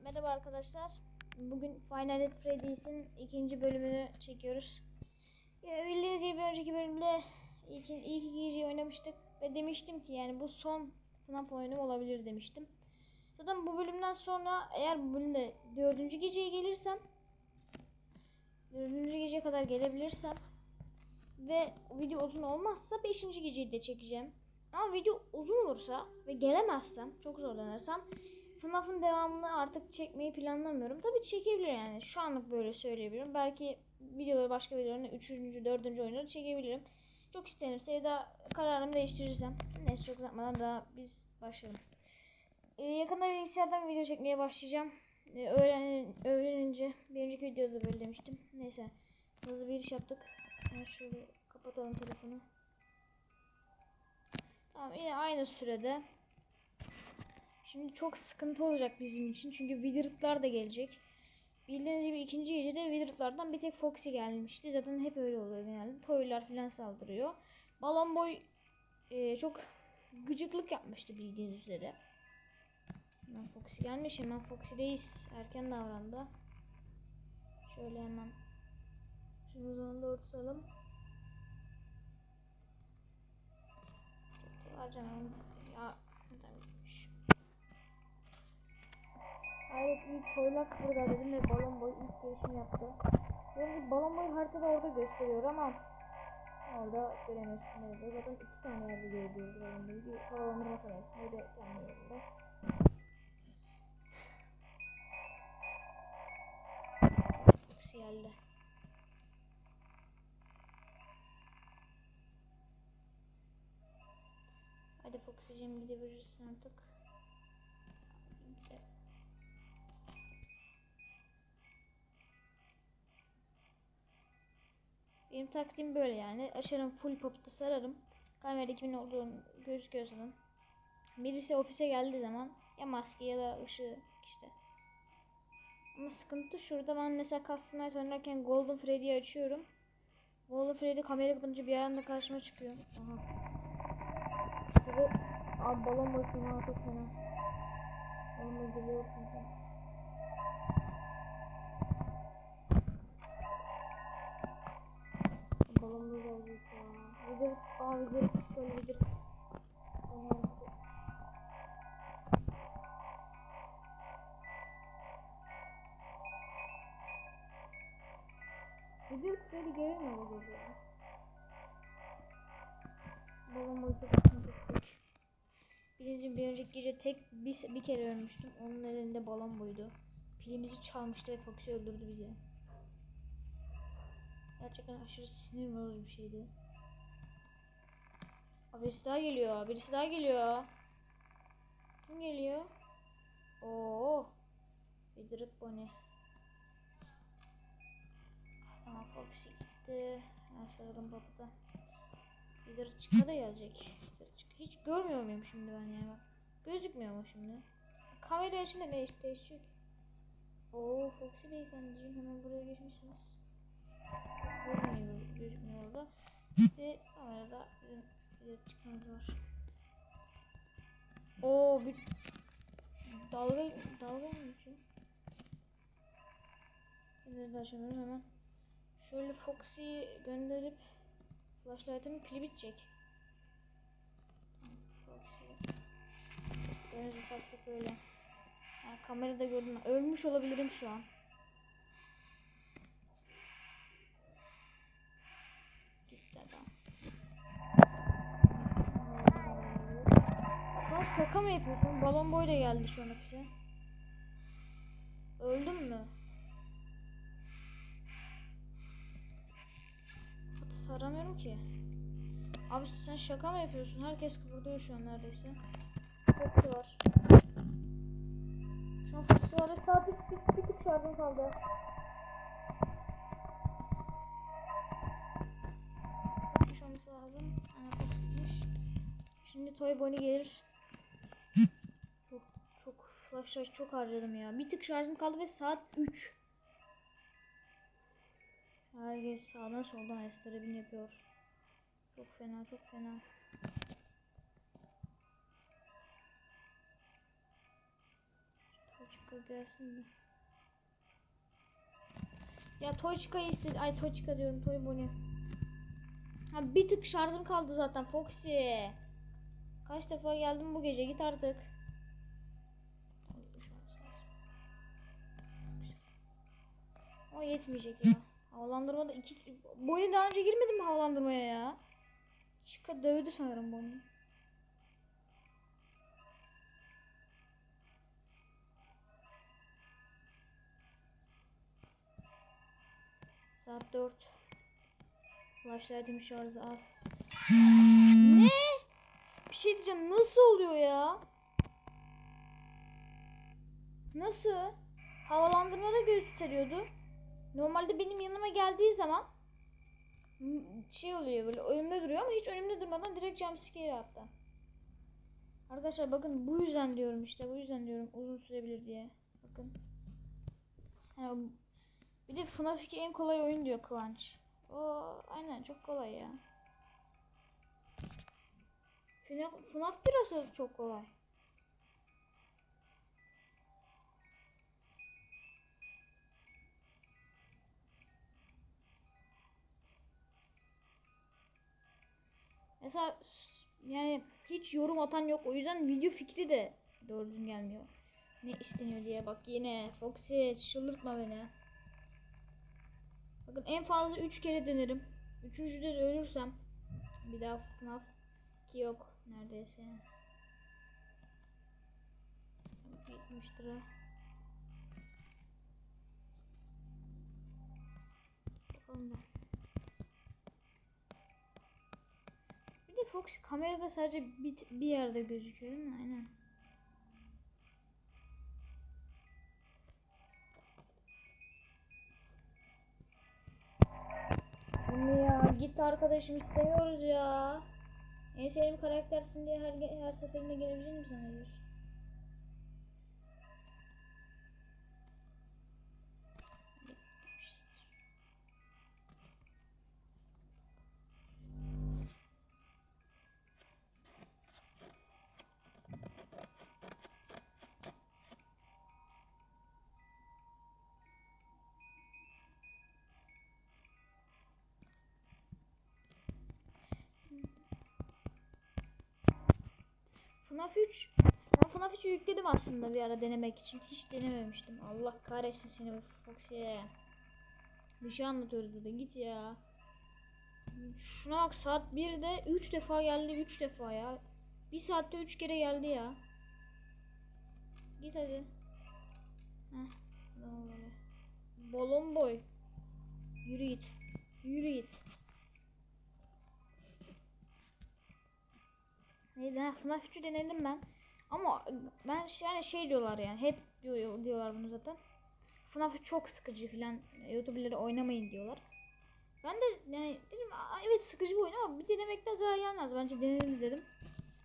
merhaba arkadaşlar. Bugün Final Night Freddy's'in ikinci bölümünü çekiyoruz. Ya, bildiğiniz gibi önceki bölümde ilk, ilk iki oynamıştık ve demiştim ki yani bu son FNAF oyunum olabilir demiştim. Zaten bu bölümden sonra eğer bu bölümde dördüncü geceye gelirsem dördüncü geceye kadar gelebilirsem ve video uzun olmazsa beşinci geceyi de çekeceğim. Ama video uzun olursa ve gelemezsem, çok zorlanırsam FNAF'ın devamını artık çekmeyi planlamıyorum. Tabii çekebilir yani. Şu anlık böyle söyleyebilirim. Belki videoları başka videolarını 3. 4. oyunları çekebilirim. Çok istenirse ya da kararımı değiştirirsem. Neyse çok uzatmadan daha biz başlayalım. Ee, yakında bilgisayardan video çekmeye başlayacağım. Ee, öğren öğrenince bir önceki videoda böyle demiştim. Neyse hızlı bir iş yaptık. Ben şöyle kapatalım telefonu. Tamam yine aynı sürede. Şimdi çok sıkıntı olacak bizim için. Çünkü Wither'lar da gelecek. Bildiğiniz gibi ikinci gecede Wither'lardan bir tek Foxy gelmişti. Zaten hep öyle oluyor genelde. Toylar falan saldırıyor. Balon Boy e, çok gıcıklık yapmıştı bildiğiniz üzere. Hemen Foxy gelmiş. Hemen Foxy'deyiz. Erken davrandı. Şöyle hemen şunu zaman tutalım. Harcamam. Hayret ilk toylak burada dedim ve balon boy ilk gelişim yaptı. Yani balon boy haritada orada gösteriyor ama orada göremiyorsun orada. Zaten iki tane yerde görebiliyoruz balon boyu. Bir havalandırma sanatı, bir de kendi yerinde. Geldi. Hadi Foxy'cim gidebilirsin artık. Benim taktiğim böyle yani. Açarım full popita sararım. Kamerada kimin olduğunu gözüküyor zaten. Birisi ofise geldiği zaman ya maske ya da ışığı işte. Ama sıkıntı şurada ben mesela Custom Night oynarken Golden Freddy'yi açıyorum. Golden Freddy kamera kapatınca bir anda karşıma çıkıyor. Aha. Abi balon boşuna çok fena. Balon geliyor çünkü. Da gelecek ya. Vidir, aa vidir, şöyle vidir. Vidir böyle gelir mi olur ya? Çok atmak Birinci bir önceki gece tek bir, bir kere ölmüştüm. Onun elinde balon boydu. Pilimizi çalmıştı ve Foxy öldürdü bizi. Gerçekten aşırı sinir bozucu bir şeydi. Aa, birisi daha geliyor. Birisi daha geliyor. Kim geliyor? Oo. Bir drip Bonnie. Tamam Foxy gitti. Sarıldım babada. Bir çıka da gelecek. Hiç görmüyor muyum şimdi ben ya bak. Gözükmüyor mu şimdi? Kamera açınca işte değişecek. Oo Foxy beyefendiciğim hemen buraya geçmişsiniz. Görmüyor, gözükmüyor orada. Ve kamerada bizim bir çıkmamız var. Oo bir dalga dalga mı geçiyor? Şimdi de açamıyorum hemen. Şöyle Foxy'yi gönderip Flashlight'ın pili bitecek. Deniz ufaklık böyle. Yani kamerada gördüm. Ölmüş olabilirim şu an. Şaka mı yapıyorsun? Balon boy da geldi şu an ofise. Öldün mü? Hatta saramıyorum ki. Abi sen şaka mı yapıyorsun? Herkes kıpırdıyor şu an neredeyse. Foxy var. Şu an Foxy var. Sadece bir, bir tık şarjım kaldı. Gitmiş olması lazım. Foxy gitmiş. Şimdi Toy Bonnie gelir. Flashlight çok harcadım ya. Bir tık şarjım kaldı ve saat 3. Herkes sağdan soldan estarabin yapıyor. Çok fena çok fena. Toçka gelsin de. Ya Toçka'yı istedi. Ay Toçka diyorum. Toy Bonnie. Ha bir tık şarjım kaldı zaten Foxy. Kaç defa geldim bu gece git artık. O yetmeyecek ya. Havalandırmada iki... Bonnie daha önce girmedi mi havalandırmaya ya? Chica dövdü sanırım Bonnie. Saat 4. Flashlight'im şarjı az. ne? Bir şey diyeceğim. Nasıl oluyor ya? Nasıl? Havalandırmada gösteriyordu. Normalde benim yanıma geldiği zaman şey oluyor böyle önümde duruyor ama hiç önümde durmadan direkt jumpscare attı. Arkadaşlar bakın bu yüzden diyorum işte bu yüzden diyorum uzun sürebilir diye. Bakın. Yani bir de FNAF 2 en kolay oyun diyor Kıvanç. O aynen çok kolay ya. FNAF, FNAF biraz çok kolay. Mesela yani hiç yorum atan yok. O yüzden video fikri de doğru düzgün gelmiyor. Ne isteniyor diye bak yine Foxy çıldırtma beni. Bakın en fazla 3 kere denerim. Üçüncüde de ölürsem bir daha FNAF 2 yok neredeyse. 70 lira. Bakalım da. Fox kamerada sadece bir, bir yerde gözüküyor değil mi? Aynen. Bu ne ya? Git arkadaşım istemiyoruz ya. En sevdiğim karaktersin diye her, her seferinde gelebilir misin? Hayır. FNAF 3 ben FNAF 3'ü yükledim aslında bir ara denemek için. Hiç denememiştim. Allah kahretsin seni bu Foxy. Bir şey anlatıyoruz burada git ya. Şuna bak saat 1'de 3 defa geldi 3 defa ya. Bir saatte 3 kere geldi ya. Git hadi. Heh. Balon boy. Yürü git. Yürü git. Neydi FNAF 3'ü denedim ben. Ama ben yani şey diyorlar yani hep diyor, diyorlar bunu zaten. FNAF 3 çok sıkıcı filan YouTuber'ları oynamayın diyorlar. Ben de yani dedim "Aa, evet sıkıcı bir oyun ama bir denemekten zarar gelmez bence denedim dedim.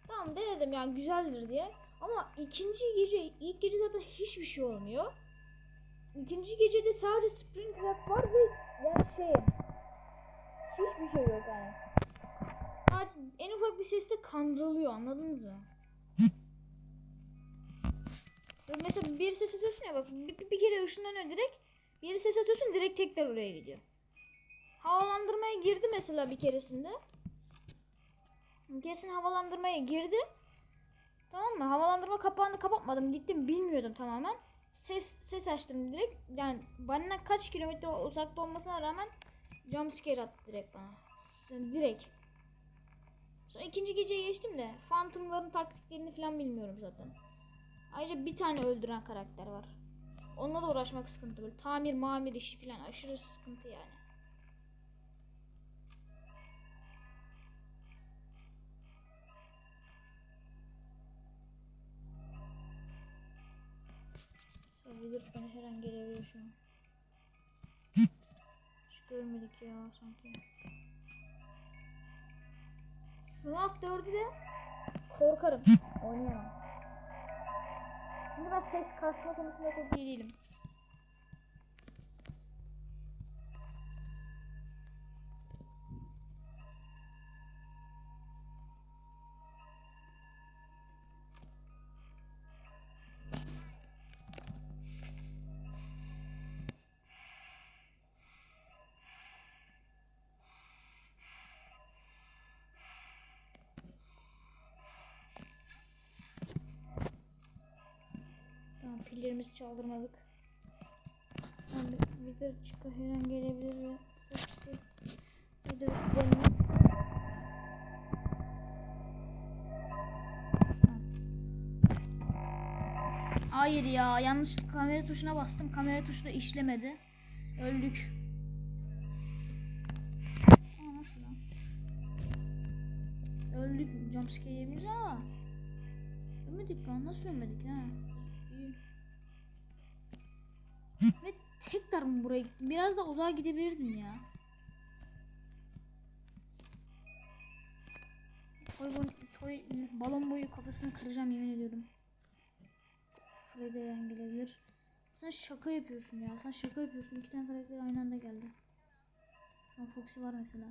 Tamam denedim yani güzeldir diye. Ama ikinci gece ilk gece zaten hiçbir şey olmuyor. İkinci gecede sadece Springtrap var ve yani şey hiçbir şey yok yani. En ufak bir sesle kandırılıyor anladınız mı? Mesela bir ses atıyorsun ya bak bir, bir- kere ışınlanıyor direkt. Bir ses atıyorsun direkt tekrar oraya gidiyor. Havalandırmaya girdi mesela bir keresinde. Bir keresinde havalandırmaya girdi. Tamam mı? Havalandırma kapağını kapatmadım. Gittim bilmiyordum tamamen. Ses ses açtım direkt. Yani benden kaç kilometre uzakta olmasına rağmen jumpscare attı direkt bana. Direkt. Sonra ikinci geceye geçtim de Phantom'ların taktiklerini falan bilmiyorum zaten. Ayrıca bir tane öldüren karakter var. Onunla da uğraşmak sıkıntı böyle. Tamir mamir işi falan aşırı sıkıntı yani. Sayılır bana her an gelebilir şu an. Hiç görmedik ya sanki. FNAF 4'ü de korkarım. Oynayamam. Şimdi ben ses kasma konusunda çok iyi değilim. Pillerimizi çaldırmadık. Abi Wither çıkıyor her an gelebilir ve hepsi Wither benim. Hayır ya yanlışlıkla kamera tuşuna bastım. Kamera tuşu da işlemedi. Öldük. Aa, nasıl lan? Öldük. Jumpscare yemeyiz ama. Ölmedik lan. Nasıl ölmedik ha? Ve tekrar mı buraya gittim? Biraz da uzağa gidebilirdim ya. Toy, toy, balon boyu kafasını kıracağım yemin ediyorum. Freddy'den gelebilir. Sen şaka yapıyorsun ya. Sen şaka yapıyorsun. İki tane karakter aynı anda geldi. Şu an Foxy var mesela.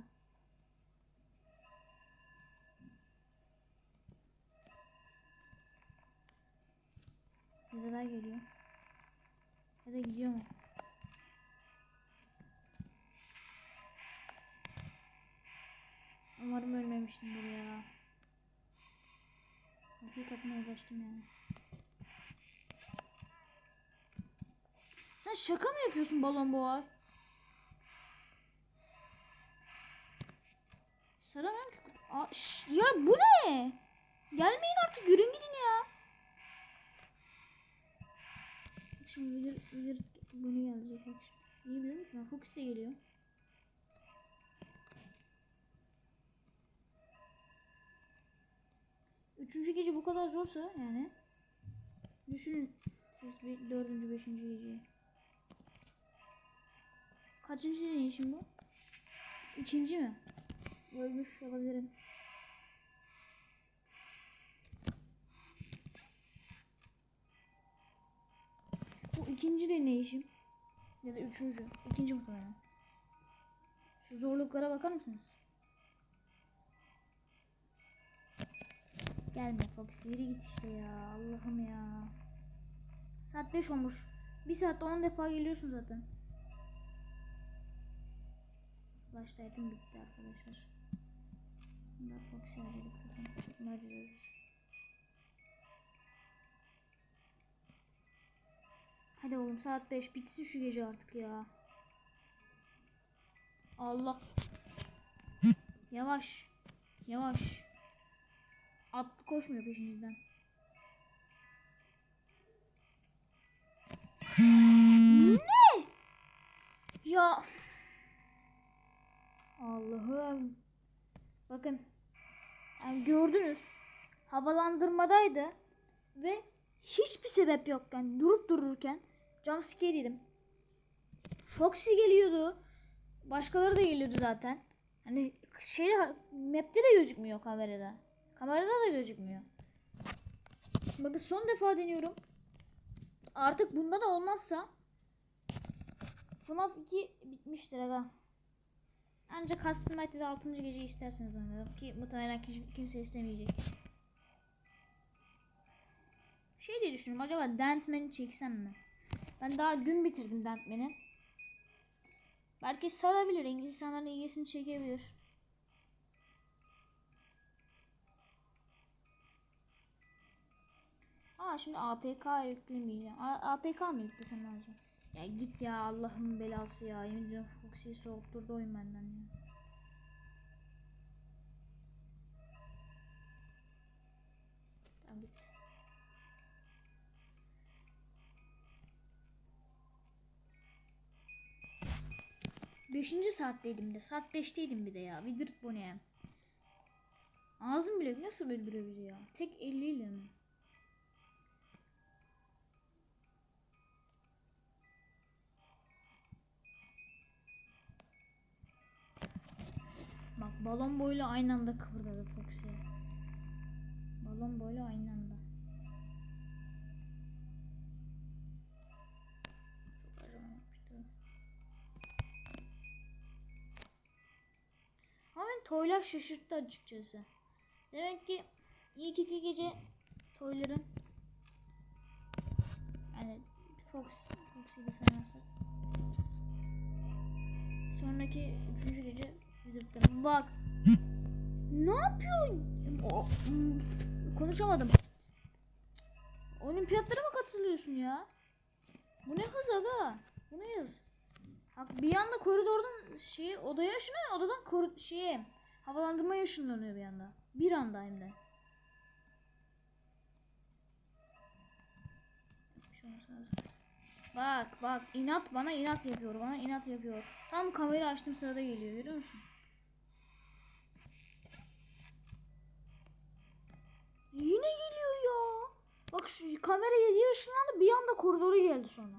Bir daha geliyor. Ya da gidiyor mu? Umarım ölmemişimdir ya. Hakikaten uğraştım yani. Sen şaka mı yapıyorsun balon boğa? Saramıyorum ki. Aa, şş, ya bu ne? Gelmeyin artık yürün gidin ya. Wither, Wither bunu gelecek. İyi biliyor musun? Fox de geliyor. Üçüncü gece bu kadar zorsa yani. Düşünün siz bir dördüncü, beşinci geceyi. Kaçıncı deneyişim bu? İkinci mi? Ölmüş olabilirim. İkinci deneyişim. Ya da üçüncü. İkinci muhtemelen. Şu zorluklara bakar mısınız? Gelme Fox. Yürü git işte ya. Allah'ım ya. Saat 5 olmuş. Bir saatte 10 defa geliyorsun zaten. Flashlight'ım bitti arkadaşlar. Bunlar Fox'i harcadık zaten. Bunu harcayacağız işte. Hadi oğlum saat 5 bitsin şu gece artık ya. Allah. Yavaş. Yavaş. Atlı koşmuyor peşimizden. ne? Ya. Allah'ım. Bakın. Yani gördünüz. Havalandırmadaydı. Ve hiçbir sebep yokken durup dururken jumpscare yedim. Foxy geliyordu. Başkaları da geliyordu zaten. Hani şey map'te de gözükmüyor kamerada. Kamerada da gözükmüyor. Bakın son defa deniyorum. Artık bunda da olmazsa FNAF 2 bitmiştir aga. Ancak Custom Night'te de 6. geceyi isterseniz oynarım ki muhtemelen kim- kimse istemeyecek. Şey diye düşünüyorum acaba Dantman'i çeksem mi? Ben daha dün bitirdim Dantman'i. Belki sarabilir, insanların ilgisini çekebilir. Aa şimdi APK yüklemeyeceğim. A- APK mı yüklesem lazım? Ya git ya Allah'ın belası ya. Yemin ediyorum Foxy'yi soğutturdu oyun benden ya. Beşinci saatteydim de. Saat beşteydim bir de ya. Vidirt bu ne? Ağzım bile nasıl öldürüyor ya? Tek eliyle mi? Bak balon boyla aynı anda kıvırdadı Foxy. Balon boyla aynı anda. Toylar şaşırttı açıkçası. Demek ki ilk iki gece toyların yani Fox, Foxy'yi de saymazsak sonraki üçüncü gece Wizard'da. Bak. Ne yapıyorsun? O, hmm, konuşamadım. Olimpiyatlara mı katılıyorsun ya? Bu ne hız aga? Bu ne hız? Bak bir anda koridordan şey odaya ışınlanıyor. Odadan koru şeye havalandırmaya ışınlanıyor bir anda. Bir anda hem de. Bak bak inat bana inat yapıyor bana inat yapıyor. Tam kamerayı açtım sırada geliyor görüyor musun? Yine geliyor ya. Bak şu kamera 7 ışınlandı bir anda koridoru geldi sonra.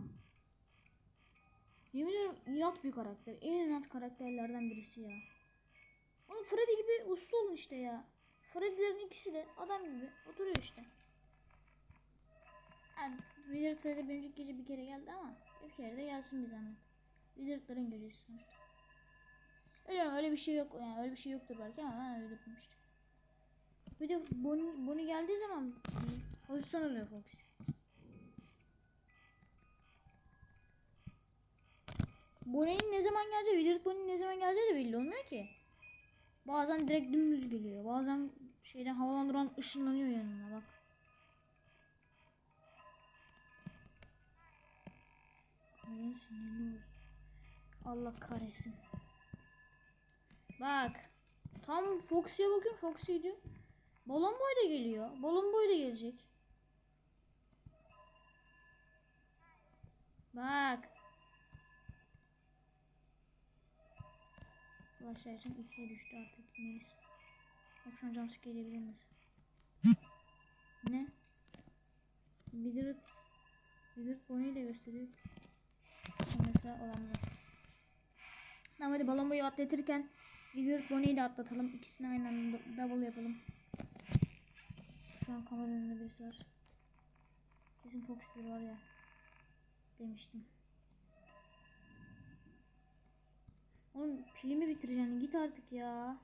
Yemin ediyorum inat bir karakter. En inat karakterlerden birisi ya. Oğlum Freddy gibi uslu olun işte ya. Freddy'lerin ikisi de adam gibi oturuyor işte. Yani Wizard Freddy bir önceki gece bir kere geldi ama bir kere de gelsin bir zahmet. Wizard'ların gecesi sonuçta. Öyle öyle bir şey yok yani öyle bir şey yoktur belki ama ben öyle yapmıştım. Bir de Bonnie, Bonnie geldiği zaman pozisyon alıyor Foxy. Bonnie'nin ne zaman geleceği, Wizard Bonnie'nin ne zaman geleceği de belli olmuyor ki. Bazen direkt dümdüz geliyor. Bazen şeyden havalandıran ışınlanıyor yanına bak. Allah kahretsin. Bak. Tam Foxy'ye bakıyorum. Foxy'ydi. Balon boy da geliyor. Balon boy da gelecek. Bak. Başlayacağım ikiye düştü artık Melis. Bak şu jumpscare edebilir misin? ne? Wizard Bonnie ile gösteriyor. Mesela olanlar. Tamam hadi balon boyu atlatırken Wizard Bonnie'yi de atlatalım. İkisini aynı anda double yapalım. Şu an kamera önünde birisi var. Kesin Fox'tir var ya. Demiştim. Oğlum pilimi bitireceksin. Git artık ya.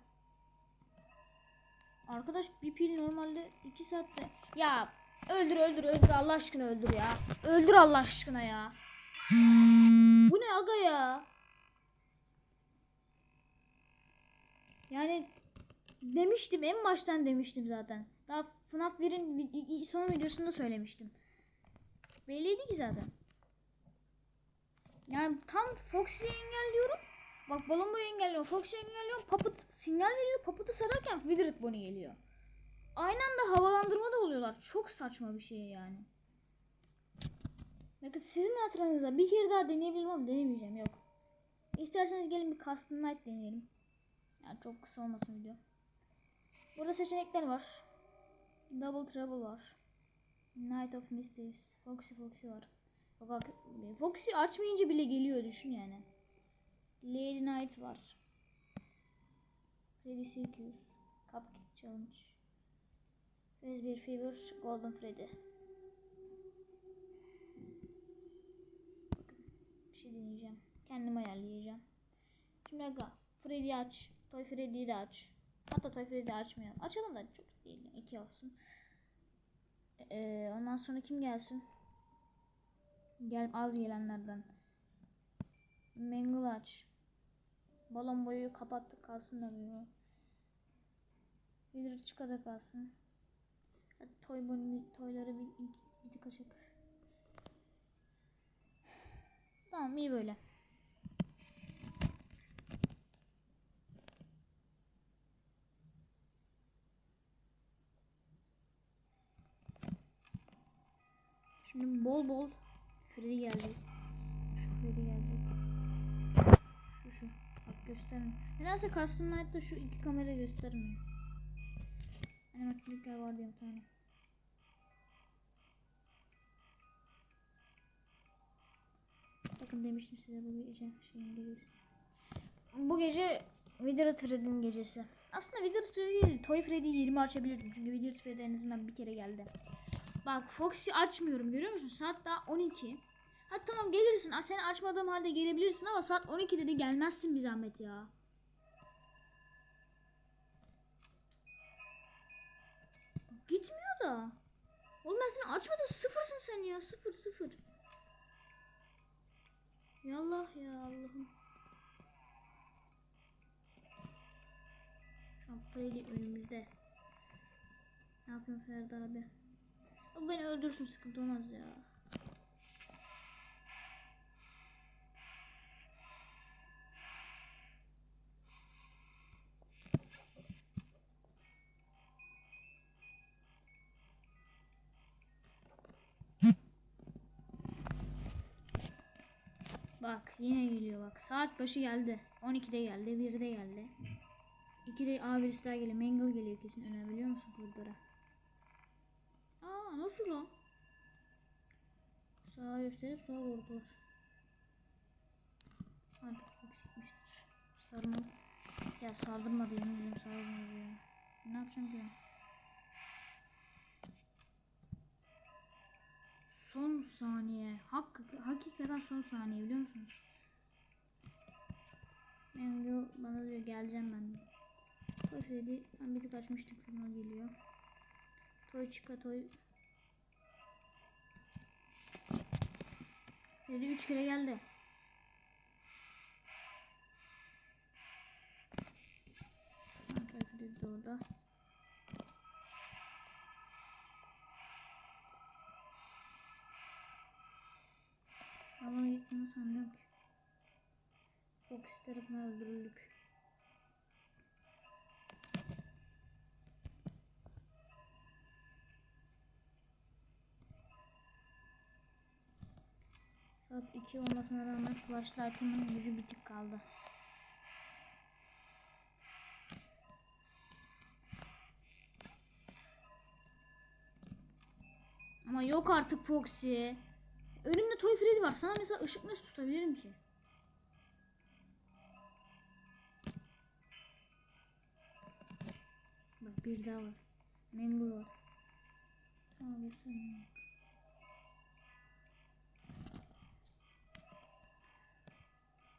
Arkadaş bir pil normalde 2 saatte. Ya öldür öldür öldür Allah aşkına öldür ya. Öldür Allah aşkına ya. Bu ne aga ya? Yani demiştim en baştan demiştim zaten. Daha FNAF 1'in vi- son videosunda söylemiştim. Belliydi ki zaten. Yani tam Foxy'yi engelliyorum. Bak balon boyu engelliyorum. Foxy'yi engelliyorum. Puppet sinyal veriyor. Puppet'ı sararken Withered Bonnie geliyor. Aynı anda havalandırma da oluyorlar. Çok saçma bir şey yani. Bakın sizin hatırınızda bir kere daha deneyebilirim ama denemeyeceğim. Yok. İsterseniz gelin bir Custom Night deneyelim. Yani çok kısa olmasın video. Burada seçenekler var. Double Trouble var. Night of Mysteries. Foxy Foxy var. Bak, Foxy açmayınca bile geliyor düşün yani. Lady Night var. Freddy Circus. Cupcake Challenge. Raspberry Fever. Golden Freddy. Bir şey deneyeceğim. Kendim ayarlayacağım. Şimdi aga Freddy aç. Toy Freddy'yi de aç. Hatta Toy Freddy'yi açmayalım. Açalım da çocuk değil. iki olsun. Ee, ondan sonra kim gelsin? Gel az gelenlerden. Mangle aç. Balon boyu kapattık kalsın da bunu. Bir çıkada kalsın. Hadi toy bonnie, toyları bir, bir tık açık. Tamam iyi böyle. Şimdi bol bol Freddy gelecek. Göstermiyor. Nedense Custom Night'ta şu iki kamera göstermiyor. Animatörlükler var diye bir tane. Bakın demiştim size bu gece şeyin gecesi. Bu gece Wither Freddy'nin gecesi. Aslında Wither Freddy değil, Toy Freddy 20 açabilirdim. Çünkü Wither Freddy en azından bir kere geldi. Bak Foxy açmıyorum görüyor musun? Saat daha 12. Ha tamam gelirsin. Aa, Seni açmadığım halde gelebilirsin ama saat 12'de de gelmezsin bir zahmet ya. Gitmiyor da. Oğlum ben seni açmadım. Sıfırsın sen ya. Sıfır sıfır. Yallah ya Allah'ım. Freddy önümüzde. Ne yapıyorsun Ferdi abi? O beni öldürsün sıkıntı olmaz ya. Bak yine geliyor bak. Saat başı geldi. 12'de geldi. 1'de geldi. 2'de A birisi daha geliyor. Mangle geliyor kesin. Öne biliyor musun koridora? Aa nasıl lan? Sağa gösterip sola vurdular. Artık eksikmiştir. Sarma. Ya sardırmadı yemin ediyorum sardırmadı ya. Ne yapacağım ki ben? Son saniye. Hak, hakikaten son saniye biliyor musunuz? Mango bana diyor geleceğim ben. Toy Freddy tam bir tık sonra geliyor. Toy çıka toy. Freddy 3 kere geldi. Tamam Toy Freddy de orada. Ama gittiğini sanmıyorum ki. Fox tarafına öldürüldük. Saat 2 olmasına rağmen flashlight'ımın gücü bitik kaldı. Ama yok artık Foxy. Önümde Toy Freddy var. Sana mesela ışık nasıl tutabilirim ki? Bak bir daha var. Mango var. Bir saniye.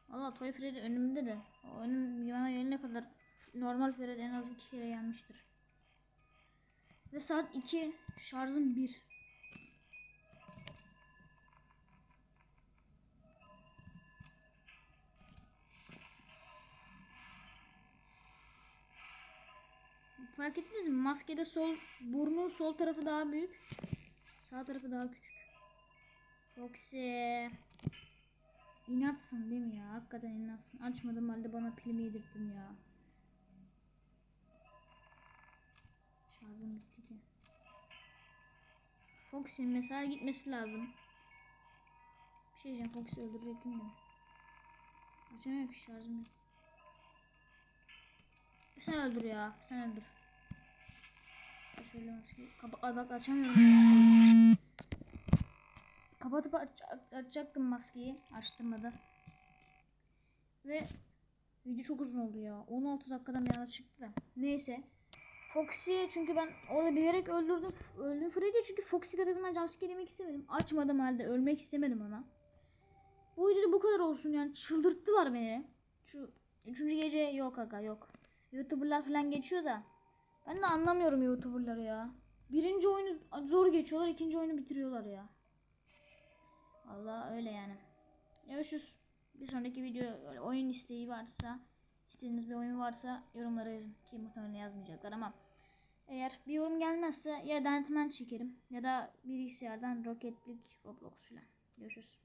Valla Toy Freddy önümde de. O önüm yana gelene kadar normal Freddy en az iki kere gelmiştir. Ve saat 2 şarjım 1. Fark ettiniz mi? Maskede sol burnun sol tarafı daha büyük. Sağ tarafı daha küçük. Foxy. İnatsın değil mi ya? Hakikaten inatsın. Açmadım halde bana pilimi yedirttin ya. Şarjım bitti ki. Foxy'nin mesela gitmesi lazım. Bir şey diyeceğim. Foxy öldürecektim de. Açamıyorum ki şarjım yok. Sen öldür ya. Sen öldür. Şöyle bak açamıyorum. Kapatıp aç aç- açacaktım maskeyi. Açtırmadı. Ve video çok uzun oldu ya. 16 dakikadan bir anda çıktı da. Neyse. Foxy çünkü ben orada bilerek öldürdüm. Öldüm Freddy çünkü Foxy tarafından jumpscare yemek istemedim. Açmadım halde ölmek istemedim ona. Bu videoda bu kadar olsun yani çıldırttılar beni. Şu üçüncü gece yok aga yok. Youtuberlar falan geçiyor da. Ben de anlamıyorum Youtuberları ya. Birinci oyunu zor geçiyorlar, ikinci oyunu bitiriyorlar ya. Allah öyle yani. Görüşürüz. Bir sonraki video oyun isteği varsa, istediğiniz bir oyun varsa yorumlara yazın. Ki muhtemelen yazmayacaklar ama eğer bir yorum gelmezse ya Dentman çekerim ya da bilgisayardan Rocket League Roblox falan. Görüşürüz.